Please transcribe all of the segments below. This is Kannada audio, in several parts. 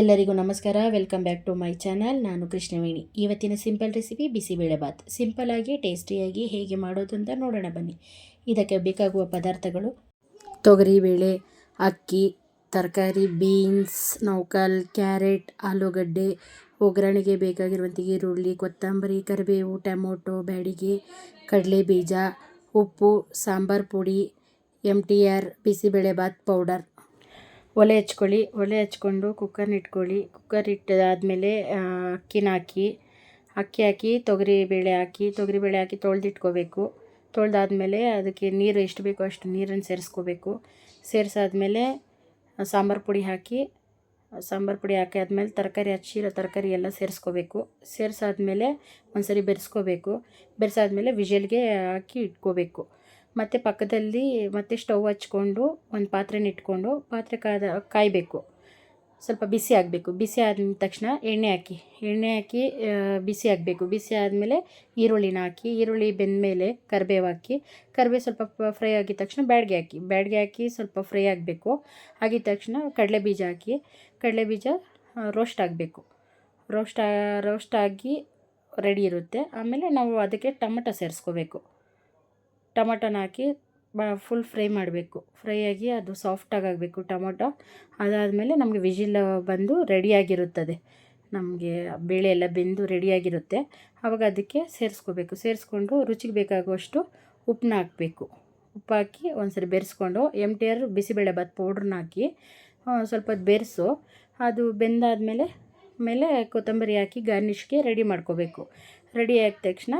ಎಲ್ಲರಿಗೂ ನಮಸ್ಕಾರ. Welcome back to my channel ನಾನು ಕೃಷ್ಣವೇಣಿ. ಇವತ್ತಿನ ಸಿಂಪಲ್ ರೆಸಿಪಿ ಬಿಸಿಬೇಳೆಭಾತ್ ಸಿಂಪಲ್ಲಾಗಿ ಟೇಸ್ಟಿಯಾಗಿ ಹೇಗೆ ಮಾಡೋದು ಅಂತ ನೋಡೋಣ ಬನ್ನಿ. ಇದಕ್ಕೆ ಬೇಕಾಗುವ ಪದಾರ್ಥಗಳು. ತೊಗರಿಬೇಳೆ ಅಕ್ಕಿ, ತರಕಾರಿ ಬೀನ್ಸ್ ನೌಕಲ್, ಕ್ಯಾರೆಟ್, ಆಲೂಗಡ್ಡೆ, ಒಗ್ಗರಣೆಗೆ ಬೇಕಾಗಿರುವಂಥ ಈರುಳ್ಳಿ, ಕೊತ್ತಂಬರಿ, ಕರಿಬೇವು, ಟೊಮೊಟೊ, ಬ್ಯಾಡಿಗೆ ಕಡಲೆ ಬೀಜ ಉಪ್ಪು, ಸಾಂಬಾರು ಪುಡಿ M T R bisibelebath powder. ಒಲೆ ಹಚ್ಕೊಳ್ಳಿ. ಒಲೆ ಹಚ್ಕೊಂಡು ಕುಕ್ಕರ್ನ ಇಟ್ಕೊಳ್ಳಿ. ಕುಕ್ಕರ್ ಇಟ್ಟಾದಮೇಲೆ ಅಕ್ಕಿನ ಹಾಕಿ, ಅಕ್ಕಿ ಹಾಕಿ, ತೊಗರಿ ಬೇಳೆ ಹಾಕಿ, ತೊಗರಿ ಬೇಳೆ ಹಾಕಿ ತೊಳೆದಿಟ್ಕೋಬೇಕು. ತೊಳೆದಾದ್ಮೇಲೆ ಅದಕ್ಕೆ ನೀರು ಎಷ್ಟು ಬೇಕೋ ಅಷ್ಟು ನೀರನ್ನು ಸೇರಿಸ್ಕೋಬೇಕು. ಸೇರಿಸಾದ್ಮೇಲೆ ಸಾಂಬಾರು ಪುಡಿ ಹಾಕಿ ಸಾಂಬಾರು ಪುಡಿ ಹಾಕಿ ಆದಮೇಲೆ ತರಕಾರಿ, ಹಚ್ಚಿರೋ ತರಕಾರಿ ಎಲ್ಲ ಸೇರಿಸ್ಕೋಬೇಕು. ಸೇರಿಸಾದ್ಮೇಲೆ ಒಂದ್ಸರಿ ಬೆರೆಸ್ಕೋಬೇಕು. ಬೆರೆಸಾದ್ಮೇಲೆ ವಿಷಲ್ಗೆ ಹಾಕಿ ಇಟ್ಕೋಬೇಕು. ಮತ್ತು ಪಕ್ಕದಲ್ಲಿ ಮತ್ತೆ ಸ್ಟವ್ ಹಚ್ಕೊಂಡು ಒಂದು ಪಾತ್ರೆನ ಇಟ್ಕೊಂಡು ಪಾತ್ರೆ ಕಾದ ಕಾಯಬೇಕು. ಸ್ವಲ್ಪ ಬಿಸಿ ಆಗಬೇಕು. ಬಿಸಿ ಆದ ತಕ್ಷಣ ಎಣ್ಣೆ ಹಾಕಿ. ಎಣ್ಣೆ ಹಾಕಿ ಬಿಸಿ ಆಗಬೇಕು. ಬಿಸಿ ಆದಮೇಲೆ ಈರುಳ್ಳಿನ ಹಾಕಿ, ಈರುಳ್ಳಿ ಬೆಂದಮೇಲೆ ಕರಿಬೇವು ಹಾಕಿ, ಕರಿಬೇವು ಸ್ವಲ್ಪ ಫ್ರೈ ಆಗಿದ ತಕ್ಷಣ ಬ್ಯಾಡ್ಗೆ ಹಾಕಿ. ಬ್ಯಾಡ್ಗೆ ಹಾಕಿ ಸ್ವಲ್ಪ ಫ್ರೈ ಆಗಬೇಕು. ಆಗಿದ ತಕ್ಷಣ ಕಡಲೆ ಬೀಜ ಹಾಕಿ. ಕಡಲೆ ಬೀಜ ರೋಸ್ಟ್ ಆಗಬೇಕು. ರೋಸ್ಟ್ ರೋಸ್ಟ್ ಆಗಿ ರೆಡಿ ಇರುತ್ತೆ. ಆಮೇಲೆ ನಾವು ಅದಕ್ಕೆ ಟೊಮಟೊ ಸೇರಿಸ್ಕೋಬೇಕು. ಟೊಮಟೊನ ಹಾಕಿ ಬ ಫುಲ್ ಫ್ರೈ ಮಾಡಬೇಕು. ಫ್ರೈ ಆಗಿ ಅದು ಸಾಫ್ಟಾಗಿ ಆಗಬೇಕು ಟೊಮೊಟೊ. ಅದಾದಮೇಲೆ ನಮಗೆ ವಿಜಿಲ್ ಬಂದು ರೆಡಿಯಾಗಿರುತ್ತದೆ ನಮಗೆ ಬೇಳೆ ಎಲ್ಲ ಬೆಂದು ರೆಡಿಯಾಗಿರುತ್ತೆ ಆವಾಗ ಅದಕ್ಕೆ ಸೇರಿಸ್ಕೋಬೇಕು. ಸೇರಿಸ್ಕೊಂಡು ರುಚಿಗೆ ಬೇಕಾಗುವಷ್ಟು ಉಪ್ಪನ್ನ ಹಾಕಬೇಕು. ಉಪ್ಪು ಹಾಕಿ ಒಂದ್ಸರಿ ಬೆರೆಸ್ಕೊಂಡು ಎಂ ಟಿ ಆರ್ ಬಿಸಿಬೇಳೆಭಾತ್ ಪೌಡ್ರನ್ನ ಹಾಕಿ ಸ್ವಲ್ಪ ಬೆರೆಸು. ಅದು ಬೆಂದಾದಮೇಲೆ, ಮೇಲೆ ಕೊತ್ತಂಬರಿ ಹಾಕಿ ಗಾರ್ನಿಷ್ಗೆ ರೆಡಿ ಮಾಡ್ಕೋಬೇಕು. ರೆಡಿ ಆದ ತಕ್ಷಣ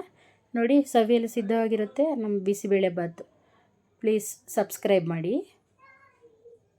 ನೋಡಿ ಸವಿಯಲು ಸಿದ್ಧವಾಗಿರುತ್ತೆ ನಮ್ಮ ಬಿಸಿಬೇಳೆಭಾತ್ ಪ್ಲೀಸ್ ಸಬ್ಸ್ಕ್ರೈಬ್ ಮಾಡಿ.